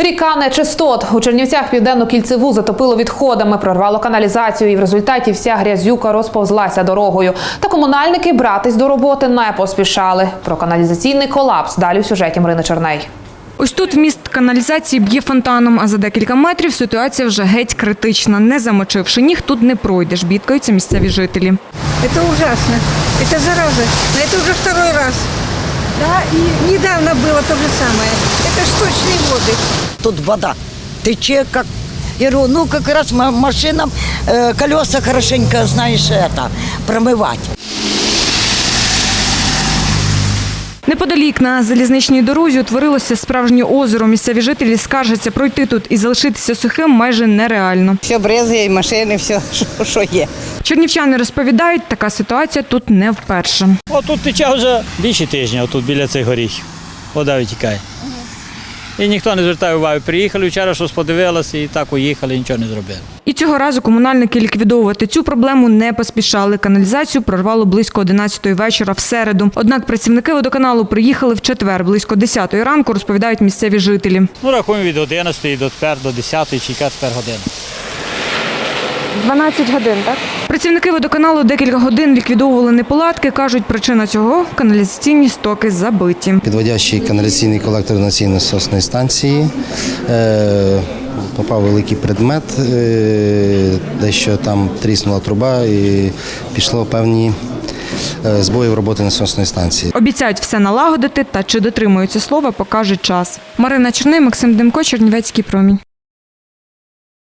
Ріка нечистот. У Чернівцях південну кільцеву затопило відходами, прорвало каналізацію і в результаті вся грязюка розповзлася дорогою. Та комунальники братись до роботи не поспішали. Про каналізаційний колапс далі в сюжеті Марини Черней. Ось тут вміст каналізації б'є фонтаном, а за декілька метрів ситуація вже геть критична. Не замочивши ніг, тут не пройдеш, бідкаються місцеві жителі. Это ужасно. Это зараза. Но это уже второй раз. Да, и недавно было то же самое. Это штучные воды. тут вода тече, как я говорю, ну как раз ма- машинам э, колеса хорошенько, знаешь, это, промывать. Неподалік на залізничній дорозі утворилося справжнє озеро. Місцеві жителі скаржаться пройти тут і залишитися сухим майже нереально. Все брезгає, і машини, все, що, що є. Чернівчани розповідають, така ситуація тут не вперше. О, тут тече вже більше тижня, отут біля цих горіхів. Вода витікає. І ніхто не звертає уваги. Приїхали вчора, щось подивилися і так уїхали, нічого не зробили. І цього разу комунальники ліквідовувати цю проблему не поспішали. Каналізацію прорвало близько 11-ї вечора в середу. Однак працівники водоканалу приїхали в четвер близько 10-ї ранку, розповідають місцеві жителі. Ну, рахуємо від 11 до тепер, до 10 чи яка тепер година. 12 годин, так? Працівники водоканалу декілька годин ліквідовували неполадки. Кажуть, причина цього – каналізаційні стоки забиті. Підводящий каналізаційний колектор насосної станції. Е, попав великий предмет, е, дещо там тріснула труба і пішло певні е, збої в роботі насосної станції. Обіцяють все налагодити, та чи дотримуються слова, покаже час. Марина Черний, Максим Демко, Чернівецький промінь.